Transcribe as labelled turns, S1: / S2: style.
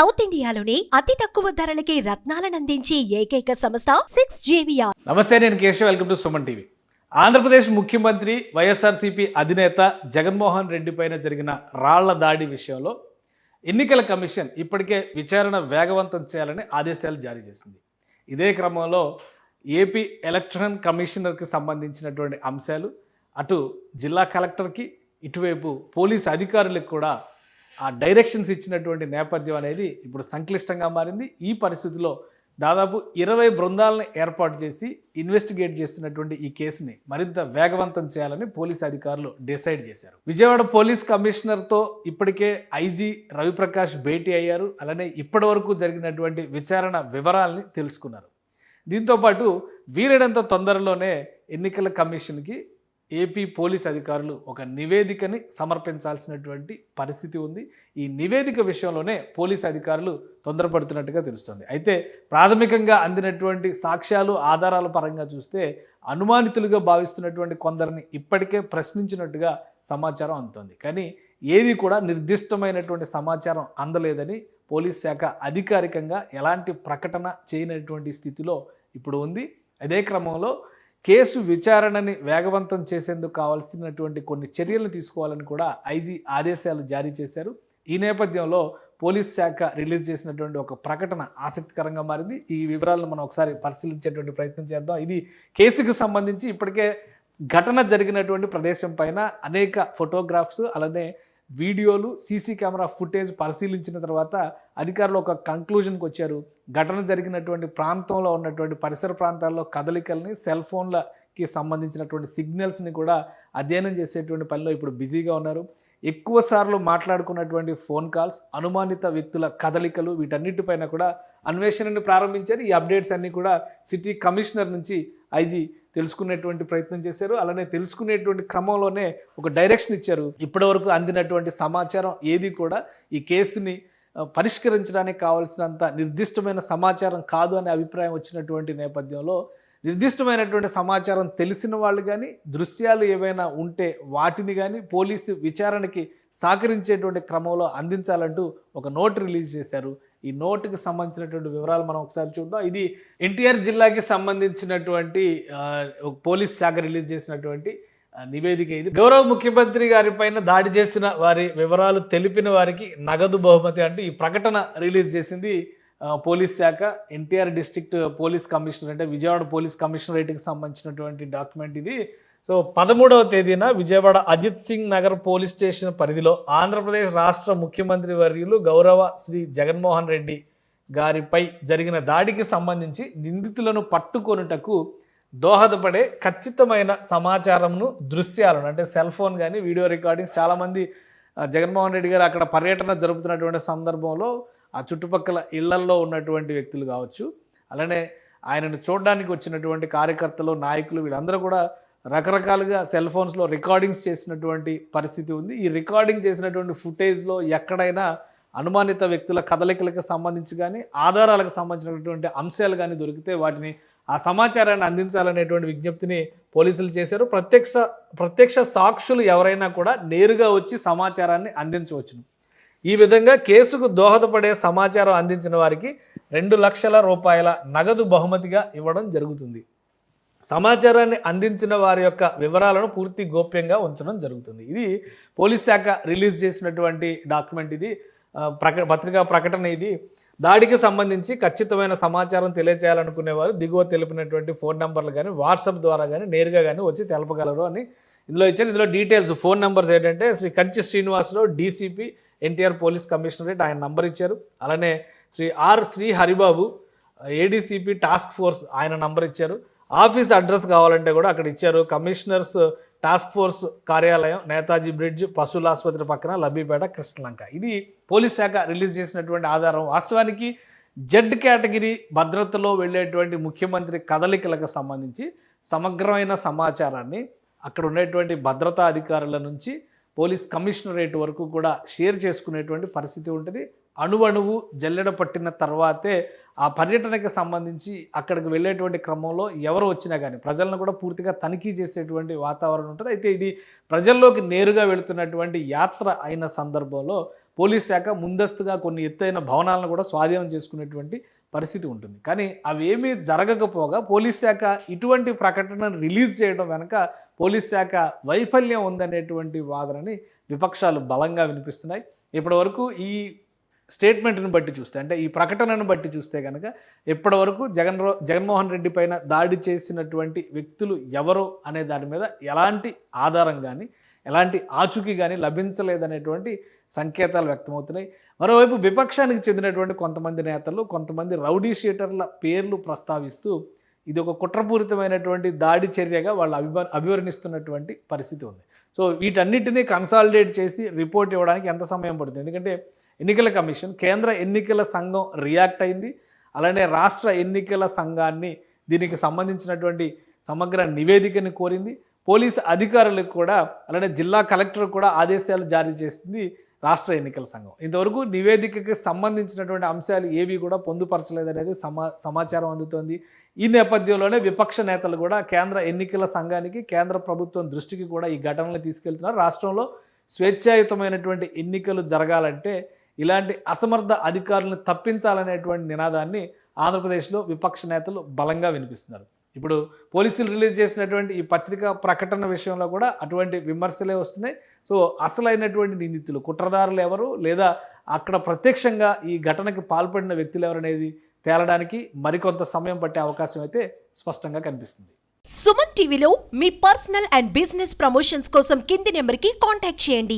S1: South ఇండియాలోనే అతి తక్కువ ధరలకి రత్నాలనందించే ఏకైక సంస్థ సిక్స్ జేవియా
S2: నమస్తే నేను Keshav. Welcome to Suman TV. Andhra Pradesh ముఖ్యమంత్రి వైఎస్ఆర్సీపీ అధినేత జగన్మోహన్ రెడ్డి పైన జరిగిన రాళ్ళ దాడి విషయంలో ఎన్నికల కమిషన్ ఇప్పటికే విచారణ వేగవంతం చేయాలని ఆదేశాలు జారీ చేసింది. ఇదే క్రమంలో ఏపీ ఎలక్షన్ కమిషనర్కి సంబంధించినటువంటి అంశాలు అటు జిల్లా కలెక్టర్కి ఇటువైపు పోలీస్ అధికారులకు కూడా ఆ డైరెక్షన్స్ ఇచ్చినటువంటి నేపథ్యం అనేది ఇప్పుడు సంక్లిష్టంగా మారింది. ఈ పరిస్థితిలో దాదాపు ఇరవై బృందాలను ఏర్పాటు చేసి ఇన్వెస్టిగేట్ చేస్తున్నటువంటి ఈ కేసుని మరింత వేగవంతం చేయాలని పోలీస్ అధికారులు డిసైడ్ చేశారు. విజయవాడ పోలీస్ కమిషనర్తో ఇప్పటికే ఐజీ రవిప్రకాష్ భేటీ అయ్యారు. అలానే ఇప్పటి వరకు జరిగినటువంటి విచారణ వివరాల్ని తెలుసుకున్నారు. దీంతోపాటు వీలైనంత తొందరలోనే ఎన్నికల కమిషన్కి ఏపీ పోలీస్ అధికారులు ఒక నివేదికని సమర్పించాల్సినటువంటి పరిస్థితి ఉంది. ఈ నివేదిక విషయంలోనే పోలీస్ అధికారులు తొందరపడుతున్నట్టుగా తెలుస్తుంది. అయితే ప్రాథమికంగా అందినటువంటి సాక్ష్యాలు ఆధారాల పరంగా చూస్తే అనుమానితులుగా భావిస్తున్నటువంటి కొందరిని ఇప్పటికే ప్రశ్నించినట్టుగా సమాచారం అందుతుంది. కానీ ఏది కూడా నిర్దిష్టమైనటువంటి సమాచారం అందలేదని పోలీస్ శాఖ అధికారికంగా ఎలాంటి ప్రకటన చేయనటువంటి స్థితిలో ఇప్పుడు ఉంది. అదే క్రమంలో కేసు విచారణని వేగవంతం చేసేందుకు కావాల్సినటువంటి కొన్ని చర్యలు తీసుకోవాలని కూడా ఐజీ ఆదేశాలు జారీ చేశారు. ఈ నేపథ్యంలో పోలీస్ శాఖ రిలీజ్ చేసినటువంటి ఒక ప్రకటన ఆసక్తికరంగా మారింది. ఈ వివరాలను మనం ఒకసారి పరిశీలించేటువంటి ప్రయత్నం చేద్దాం. ఇది కేసుకు సంబంధించి ఇప్పటికే ఘటన జరిగినటువంటి ప్రదేశం పైన అనేక ఫోటోగ్రాఫ్స్ అలానే వీడియోలు సీసీ కెమెరా ఫుటేజ్ పరిశీలించిన తర్వాత అధికారులు ఒక కంక్లూజన్కి వచ్చారు. ఘటన జరిగినటువంటి ప్రాంతంలో ఉన్నటువంటి పరిసర ప్రాంతాల్లో కదలికల్ని సెల్ ఫోన్లకి సంబంధించినటువంటి సిగ్నల్స్ని కూడా అధ్యయనం చేసేటువంటి పనిలో ఇప్పుడు బిజీగా ఉన్నారు. ఎక్కువ సార్లు మాట్లాడుకున్నటువంటి ఫోన్ కాల్స్ అనుమానిత వ్యక్తుల కదలికలు వీటన్నిటిపైన కూడా అన్వేషణని ప్రారంభించారు. ఈ అప్డేట్స్ అన్నీ కూడా సిటీ కమిషనర్ నుంచి ఐజీ తెలుసుకునేటువంటి ప్రయత్నం చేశారు. అలానే తెలుసుకునేటువంటి క్రమంలోనే ఒక డైరెక్షన్ ఇచ్చారు. ఇప్పటివరకు అందినటువంటి సమాచారం ఏది కూడా ఈ కేసుని పరిష్కరించడానికి కావాల్సినంత నిర్దిష్టమైన సమాచారం కాదు అనే అభిప్రాయం వచ్చినటువంటి నేపథ్యంలో నిర్దిష్టమైనటువంటి సమాచారం తెలిసిన వాళ్ళు కానీ దృశ్యాలు ఏవైనా ఉంటే వాటిని కానీ పోలీసు విచారణకి సహకరించేటువంటి క్రమంలో అందించాలంటూ ఒక నోట్ రిలీజ్ చేశారు. ఈ నోటుకి సంబంధించినటువంటి వివరాలు మనం ఒకసారి చూద్దాం. ఇది ఎన్టీఆర్ జిల్లాకి సంబంధించినటువంటి ఒక పోలీస్ శాఖ రిలీజ్ చేసినటువంటి నివేదిక ఇది. గౌరవ ముఖ్యమంత్రి గారి పైన దాడి చేసిన వారి వివరాలు తెలిపిన వారికి నగదు బహుమతి అంటూ ఈ ప్రకటన రిలీజ్ చేసింది పోలీస్ శాఖ. ఎన్టీఆర్ డిస్ట్రిక్ట్ పోలీస్ కమిషనర్ అంటే విజయవాడ పోలీస్ కమిషనరేట్కి సంబంధించినటువంటి డాక్యుమెంట్ ఇది. సో పదమూడవ తేదీన విజయవాడ అజిత్ సింగ్ నగర్ పోలీస్ స్టేషన్ పరిధిలో ఆంధ్రప్రదేశ్ రాష్ట్ర ముఖ్యమంత్రి వర్యులు గౌరవ శ్రీ జగన్మోహన్ రెడ్డి గారిపై జరిగిన దాడికి సంబంధించి నిందితులను పట్టుకొనుటకు దోహదపడే ఖచ్చితమైన సమాచారంను దృశ్యాలను అంటే సెల్ ఫోన్ కానీ వీడియో రికార్డింగ్స్ చాలామంది జగన్మోహన్ రెడ్డి గారు అక్కడ పర్యటన జరుపుతున్నటువంటి సందర్భంలో ఆ చుట్టుపక్కల ఇళ్ళల్లో ఉన్నటువంటి వ్యక్తులు కావచ్చు. అలానే ఆయనను చూడడానికి వచ్చినటువంటి కార్యకర్తలు నాయకులు వీళ్ళందరూ కూడా రకరకాలుగా సెల్ ఫోన్స్లో రికార్డింగ్స్ చేసినటువంటి పరిస్థితి ఉంది. ఈ రికార్డింగ్ చేసినటువంటి ఫుటేజ్లో ఎక్కడైనా అనుమానిత వ్యక్తుల కదలికలకు సంబంధించి కానీ ఆధారాలకు సంబంధించినటువంటి అంశాలు కానీ దొరికితే వాటిని ఆ సమాచారాన్ని అందించాలనేటువంటి విజ్ఞప్తిని పోలీసులు చేశారు. ప్రత్యక్ష ప్రత్యక్ష సాక్షులు ఎవరైనా కూడా నేరుగా వచ్చి సమాచారాన్ని అందించవచ్చును. ఈ విధంగా కేసుకు దోహదపడే సమాచారం అందించిన వారికి రెండు లక్షల రూపాయల నగదు బహుమతిగా ఇవ్వడం జరుగుతుంది. సమాచారాన్ని అందించిన వారి యొక్క వివరాలను పూర్తి గోప్యంగా ఉంచడం జరుగుతుంది. ఇది పోలీస్ శాఖ రిలీజ్ చేసినటువంటి డాక్యుమెంట్ ఇది. ప్రక పత్రికా ప్రకటన ఇది. దాడికి సంబంధించి ఖచ్చితమైన సమాచారం తెలియజేయాలనుకునేవారు దిగువ తెలిపినటువంటి ఫోన్ నెంబర్లు కానీ వాట్సాప్ ద్వారా కానీ నేరుగా కానీ వచ్చి తెలపగలరు అని ఇందులో ఇచ్చారు. ఇందులో డీటెయిల్స్ ఫోన్ నెంబర్స్ ఏంటంటే Shri Kanchi Srinivasa Rao DCP NTR police commissionerate ఆయన నంబర్ ఇచ్చారు. అలానే Shri R Shri Haribabu ADCP task force ఆయన నంబర్ ఇచ్చారు. ఆఫీస్ అడ్రస్ కావాలంటే కూడా అక్కడ ఇచ్చారు. కమిషనర్స్ టాస్క్ ఫోర్స్ కార్యాలయం నేతాజీ బ్రిడ్జ్ పశువుల ఆసుపత్రి పక్కన లబ్బిపేట కృష్ణలంక. ఇది పోలీస్ శాఖ రిలీజ్ చేసినటువంటి ఆధారం. వాస్తవానికి జెడ్ కేటగిరీ భద్రతలో వెళ్ళేటువంటి ముఖ్యమంత్రి కదలికలకు సంబంధించి సమగ్రమైన సమాచారాన్ని అక్కడ ఉండేటువంటి భద్రతా అధికారుల నుంచి పోలీస్ కమిషనరేట్ వరకు కూడా షేర్ చేసుకునేటువంటి పరిస్థితి ఉంటుంది. అణువణువు జల్లెడ పట్టిన తర్వాతే ఆ పర్యటనకి సంబంధించి అక్కడికి వెళ్ళేటువంటి క్రమంలో ఎవరు వచ్చినా కానీ ప్రజలను కూడా పూర్తిగా తనిఖీ చేసేటువంటి వాతావరణం ఉంటుంది. అయితే ఇది ప్రజల్లోకి నేరుగా వెళుతున్నటువంటి యాత్ర అయిన సందర్భంలో పోలీస్ శాఖ ముందస్తుగా కొన్ని ఎత్తైన భవనాలను కూడా స్వాధీనం చేసుకునేటువంటి పరిస్థితి ఉంటుంది. కానీ అవేమీ జరగకపోగా పోలీస్ శాఖ ఇటువంటి ప్రకటనను రిలీజ్ చేయడం వెనక పోలీస్ శాఖ వైఫల్యం ఉందనేటువంటి వాదనని విపక్షాలు బలంగా వినిపిస్తున్నాయి. ఇప్పటి వరకు ఈ స్టేట్మెంట్ని బట్టి చూస్తే అంటే ఈ ప్రకటనను బట్టి చూస్తే కనుక ఇప్పటి వరకు జగన్ జగన్మోహన్ రెడ్డి పైన దాడి చేసినటువంటి వ్యక్తులు ఎవరు అనే దాని మీద ఎలాంటి ఆధారం కానీ ఎలాంటి ఆచూకీ కానీ లభించలేదనేటువంటి సంకేతాలు వ్యక్తమవుతున్నాయి. మరోవైపు విపక్షానికి చెందినటువంటి కొంతమంది నేతలు కొంతమంది రౌడీ షీటర్ల పేర్లు ప్రస్తావిస్తూ ఇది ఒక కుట్రపూరితమైనటువంటి దాడి చర్యగా వాళ్ళు అభిమ అభివర్ణిస్తున్నటువంటి పరిస్థితి ఉంది. సో వీటన్నిటినీ కన్సాలిడేట్ చేసి రిపోర్ట్ ఇవ్వడానికి ఎంత సమయం పడుతుంది? ఎందుకంటే ఎన్నికల కమిషన్ కేంద్ర ఎన్నికల సంఘం రియాక్ట్ అయింది. అలానే రాష్ట్ర ఎన్నికల సంఘాన్ని దీనికి సంబంధించినటువంటి సమగ్ర నివేదికని కోరింది. పోలీసు అధికారులకు కూడా అలానే జిల్లా కలెక్టర్ కూడా ఆదేశాలు జారీ చేసింది రాష్ట్ర ఎన్నికల సంఘం. ఇంతవరకు నివేదికకి సంబంధించినటువంటి అంశాలు ఏవి కూడా పొందుపరచలేదనేది సమా సమాచారం అందుతోంది. ఈ నేపథ్యంలోనే విపక్ష నేతలు కూడా కేంద్ర ఎన్నికల సంఘానికి కేంద్ర ప్రభుత్వం దృష్టికి కూడా ఈ ఘటనలు తీసుకెళ్తున్నారు. రాష్ట్రంలో స్వేచ్ఛాయుతమైనటువంటి ఎన్నికలు జరగాలంటే ఇలాంటి అసమర్థ అధికారులను తప్పించాలనేటువంటి నినాదాన్ని ఆంధ్రప్రదేశ్లో విపక్ష నేతలు బలంగా వినిపిస్తున్నారు. ఇప్పుడు పోలీసులు రిలీజ్ చేసినటువంటి ఈ పత్రికా ప్రకటన విషయంలో కూడా అటువంటి విమర్శలే వస్తున్నాయి. సో అసలైనటువంటి నిందితులు కుట్రదారులు ఎవరు? లేదా అక్కడ ప్రత్యక్షంగా ఈ ఘటనకు పాల్పడిన వ్యక్తులు ఎవరనేది తేలడానికి మరికొంత సమయం పట్టే అవకాశం అయితే స్పష్టంగా కనిపిస్తుంది.
S1: సుమన్ టీవీలో మీ పర్సనల్ అండ్ బిజినెస్ ప్రమోషన్స్ కోసం కింది నెంబర్కి కాంటాక్ట్ చేయండి.